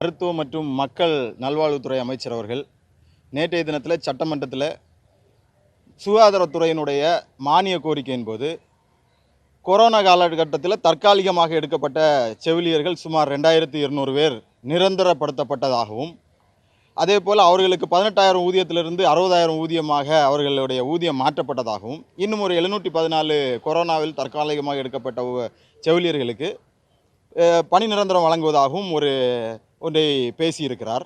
மருத்துவ மற்றும் மக்கள் நல்வாழ்வுத்துறை அமைச்சர் அவர்கள் நேற்றைய தினத்தில் சட்டமன்றத்தில் சுகாதாரத்துறையினுடைய மானிய கோரிக்கையின் போது கொரோனா காலகட்டத்தில் தற்காலிகமாக எடுக்கப்பட்ட செவிலியர்கள் சுமார் ரெண்டாயிரத்தி இருநூறு பேர் நிரந்தரப்படுத்தப்பட்டதாகவும் அதே போல் அவர்களுக்கு பதினெட்டாயிரம் ஊதியத்திலிருந்து அறுபதாயிரம் ஊதியமாக அவர்களுடைய ஊதியம் மாற்றப்பட்டதாகவும் இன்னும் ஒரு எழுநூற்றி பதினாலு கொரோனாவில் தற்காலிகமாக எடுக்கப்பட்ட செவிலியர்களுக்கு பணி நிரந்தரம் வழங்குவதாகவும் ஒரு ஒன்றை பேசியிருக்கிறார்.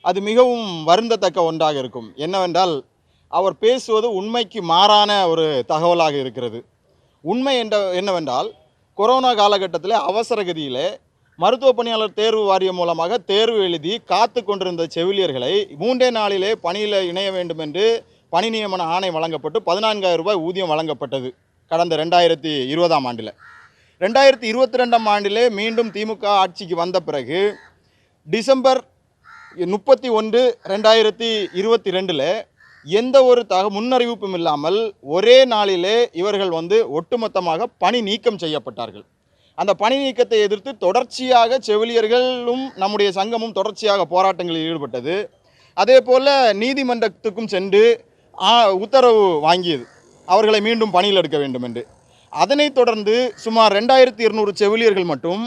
அது மிகவும் வருந்தத்தக்க ஒன்றாக இருக்கும். என்னவென்றால் அவர் பேசுவது உண்மைக்கு மாறான ஒரு தகவலாக இருக்கிறது. உண்மை என்ற என்னவென்றால் கொரோனா காலகட்டத்தில் அவசர கதியிலே மருத்துவ பணியாளர் தேர்வு வாரியம் மூலமாக தேர்வு எழுதி காத்து கொண்டிருந்த செவிலியர்களை மூன்றே நாளிலே பணியில் இணைய வேண்டும் என்று பணி நியமன ஆணை வழங்கப்பட்டு பதினான்காயிரம் ரூபாய் ஊதியம் வழங்கப்பட்டது கடந்த ரெண்டாயிரத்தி இருபதாம் ஆண்டில். ரெண்டாயிரத்தி இருபத்தி ரெண்டாம் ஆண்டிலே மீண்டும் திமுக ஆட்சிக்கு வந்த பிறகு டிசம்பர் முப்பத்தி ஒன்று ரெண்டாயிரத்தி இருபத்தி ரெண்டில் எந்த ஒரு தக முன்னறிவிப்பும் இல்லாமல் ஒரே நாளிலே இவர்கள் வந்து ஒட்டுமொத்தமாக பணி நீக்கம் செய்யப்பட்டார்கள். அந்த பணி நீக்கத்தை எதிர்த்து தொடர்ச்சியாக செவிலியர்களும் நம்முடைய சங்கமும் தொடர்ச்சியாக போராட்டங்களில் ஈடுபட்டது. அதே போல் நீதிமன்றத்துக்கும் சென்று உத்தரவு வாங்கியது. அவர்களை மீண்டும் பணியில் எடுக்க வேண்டும் என்று அதனைத் தொடர்ந்து சுமார் ரெண்டாயிரத்தி இருநூறு செவிலியர்கள் மட்டும்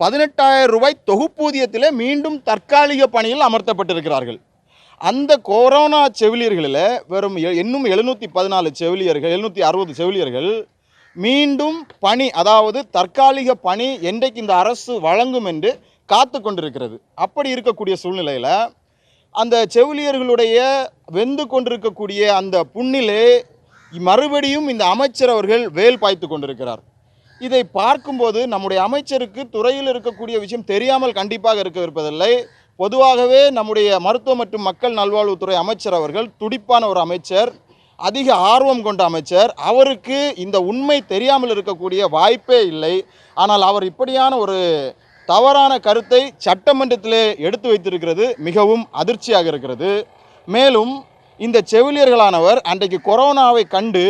பதினெட்டாயிரம் ரூபாய் தொகுப்பூதியத்திலே மீண்டும் தற்காலிக பணியில் அமர்த்தப்பட்டிருக்கிறார்கள். அந்த கொரோனா செவிலியர்களில் வெறும் இன்னும் எழுநூற்றி பதினாலு செவிலியர்கள் எழுநூற்றி அறுபது செவிலியர்கள் மீண்டும் பணி அதாவது தற்காலிக பணி என்றைக்கு இந்த அரசு வழங்கும் என்று காத்து கொண்டிருக்கிறது. அப்படி இருக்கக்கூடிய சூழ்நிலையில் அந்த செவிலியர்களுடைய வெந்து கொண்டிருக்கக்கூடிய அந்த புண்ணிலே மறுபடியும் இந்த அமைச்சர் அவர்கள் வேல் பாய்த்து கொண்டிருக்கிறார். இதை பார்க்கும்போது நம்முடைய அமைச்சருக்கு துறையில் இருக்கக்கூடிய விஷயம் தெரியாமல் கண்டிப்பாக இருக்க இருப்பதில்லை பொதுவாகவே நம்முடைய மருத்துவ மற்றும் மக்கள் நல்வாழ்வுத்துறை அமைச்சர் அவர்கள் துடிப்பான ஒரு அமைச்சர் அதிக ஆர்வம் கொண்ட அமைச்சர். அவருக்கு இந்த உண்மை தெரியாமல் இருக்கக்கூடிய வாய்ப்பே இல்லை. ஆனால் அவர் இப்படியான ஒரு தவறான கருத்தை சட்டமன்றத்திலே எடுத்து வைத்திருக்கிறது மிகவும் அதிர்ச்சியாக இருக்கிறது. மேலும் இந்த செவிலியர்களானவர் அன்றைக்கு கொரோனாவை கண்டு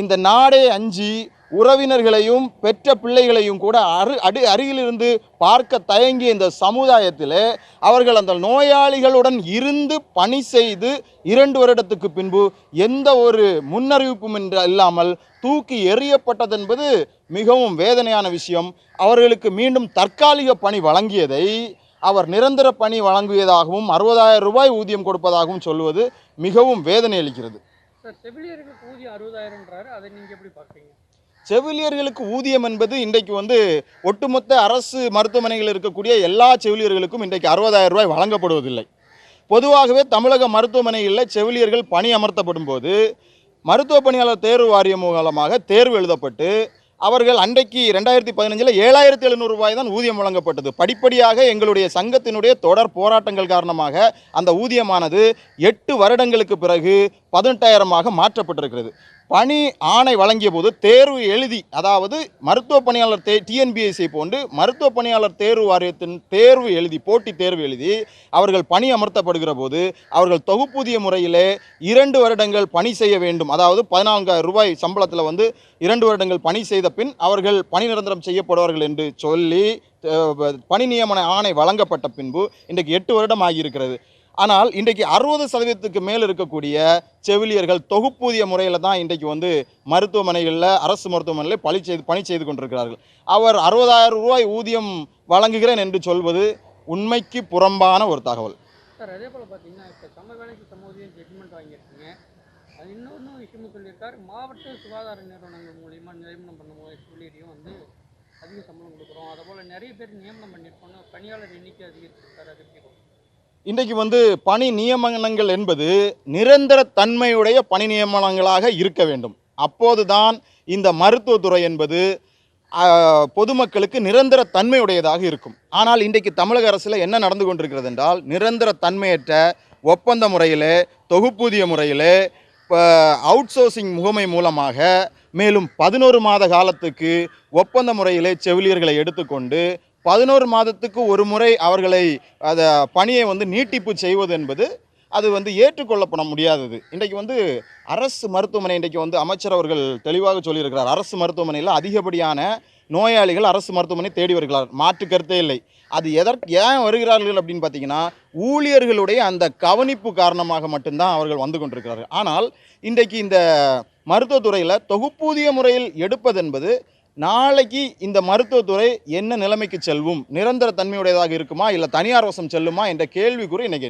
இந்த நாடே அஞ்சி உறவினர்களையும் பெற்ற பிள்ளைகளையும் கூட அரு அடி அருகிலிருந்து பார்க்க தயங்கிய இந்த சமுதாயத்திலே அவர்கள் அந்த நோயாளிகளுடன் இருந்து பணி செய்து இரண்டு வருடத்துக்கு பின்பு எந்த ஒரு முன்னறிவிப்பும் என்று இல்லாமல் தூக்கி எறியப்பட்டது என்பது மிகவும் வேதனையான விஷயம். அவர்களுக்கு மீண்டும் தற்காலிக பணி வழங்கியதை அவர் நிரந்தர பணி வழங்கியதாகவும் அறுபதாயிரம் ரூபாய் ஊதியம் கொடுப்பதாகவும் சொல்வது மிகவும் வேதனை அளிக்கிறது. செவிலியருக்கு ஊதியம் அறுபதாயிரம்ன்றாரு. அதை நீங்க எப்படி பார்க்குறீங்க? செவிலியர்களுக்கு ஊதியம் என்பது இன்றைக்கு வந்து ஒட்டுமொத்த அரசு மருத்துவமனைகளில் இருக்கக்கூடிய எல்லா செவிலியர்களுக்கும் இன்றைக்கு அறுபதாயிரம் ரூபாய் வழங்கப்படுவதில்லை. பொதுவாகவே தமிழக மருத்துவமனைகளில் செவிலியர்கள் பணி அமர்த்தப்படும் போது மருத்துவ பணியாளர் தேர்வு வாரியம் மூலமாக தேர்வு எழுதப்பட்டு அவர்கள் அன்றைக்கு ரெண்டாயிரத்தி பதினஞ்சில் ஏழாயிரத்தி எழுநூறு ரூபாய் தான் ஊதியம் வழங்கப்பட்டது. படிப்படியாக எங்களுடைய சங்கத்தினுடைய தொடர் போராட்டங்கள் காரணமாக அந்த ஊதியமானது எட்டு வருடங்களுக்கு பிறகு பதினெட்டாயிரமாக மாற்றப்பட்டிருக்கிறது. பணி ஆணை வழங்கிய போது தேர்வு எழுதி அதாவது மருத்துவ பணியாளர் தே டிஎன்பிஎஸ்சி போன்று மருத்துவ பணியாளர் தேர்வு வாரியத்தின் தேர்வு எழுதி போட்டி தேர்வு எழுதி அவர்கள் பணி அமர்த்தப்படுகிற போது அவர்கள் தொகுப்பூதிய முறையிலே இரண்டு வருடங்கள் பணி செய்ய வேண்டும். அதாவது பதினான்காயிரம் ரூபாய் சம்பளத்தில் வந்து இரண்டு வருடங்கள் பணி செய்த பின் அவர்கள் பணி நிரந்தரம் செய்யப்படுவார்கள் என்று சொல்லி பணி நியமன ஆணை வழங்கப்பட்ட பின்பு இன்றைக்கு எட்டு வருடம் ஆகியிருக்கிறது. ஆனால் இன்றைக்கு அறுபது சதவீதத்துக்கு மேல் இருக்கக்கூடிய செவிலியர்கள் தொகுப்பூதிய முறையில் தான் இன்றைக்கு வந்து மருத்துவமனைகளில் அரசு மருத்துவமனையில் பணி செய்து பணி செய்து கொண்டிருக்கிறார்கள். அவர் அறுபதாயிரம் ரூபாய் ஊதியம் வழங்குகிறேன் என்று சொல்வது உண்மைக்கு புறம்பான ஒரு தகவல். சார் அதே போல் பார்த்தீங்கன்னா இப்போ சம வேலைக்கு சம ஊதியம் ஜட்மெண்ட் வாங்கியிருக்கீங்க. அது இன்னொன்று விஷயமும் சொல்லியிருக்காரு. மாவட்ட சுகாதார நிறுவனங்கள் மூலிமா நியமனம் பண்ணும்போது செவிலியரையும் வந்து அதிக சம்பளம் கொடுக்குறோம். அதே போல் நிறைய பேர் நியமனம் பண்ணியிருக்கோம் பணியாளர் எண்ணிக்கை அதிகரிச்சிருக்காரு அது எப்படி இன்றைக்கு வந்து பணி நியமனங்கள் என்பது நிரந்தர தன்மையுடைய பணி நியமனங்களாக இருக்க வேண்டும். அப்போதுதான் இந்த மருத்துவத்துறை என்பது பொதுமக்களுக்கு நிரந்தர தன்மையுடையதாக இருக்கும். ஆனால் இன்றைக்கு தமிழக அரசில் என்ன நடந்து கொண்டிருக்கிறது என்றால் நிரந்தர தன்மையற்ற ஒப்பந்த முறையிலே தொகுப்பூதிய முறையிலே அவுட் சோர்சிங் முகமை மூலமாக மேலும் பதினோரு மாத காலத்துக்கு ஒப்பந்த முறையிலே செவிலியர்களை எடுத்துக்கொண்டு பதினோரு மாதத்துக்கு ஒரு முறை அவர்களை அதை பணியை வந்து நீட்டிப்பு செய்வது என்பது அது வந்து ஏற்றுக்கொள்ளப்பட முடியாதது. இன்றைக்கு வந்து அரசு மருத்துவமனை இன்றைக்கு வந்து அமைச்சர் அவர்கள் தெளிவாக சொல்லியிருக்கிறார். அரசு மருத்துவமனையில் அதிகப்படியான நோயாளிகள் அரசு மருத்துவமனை தேடி வருகிறார். மாற்று கருத்தே இல்லை. அது எதற்கு ஏன் வருகிறார்கள் அப்படின்னு பார்த்தீங்கன்னா ஊழியர்களுடைய அந்த கவனிப்பு காரணமாக மட்டும்தான் அவர்கள் வந்து கொண்டிருக்கிறார்கள். ஆனால் இன்றைக்கு இந்த மருத்துவத்துறையில் தொகுப்பூதிய முறையில் எடுப்பது என்பது நாளைக்கு இந்த மருத்துவத்துறை என்ன நிலைமைக்கு செல்வும் நிரந்தர தன்மையுடையதாக இருக்குமா? இல்லை தனியார் வசம் செல்லுமா? என்ற கேள்விக்குறி இன்றைக்கி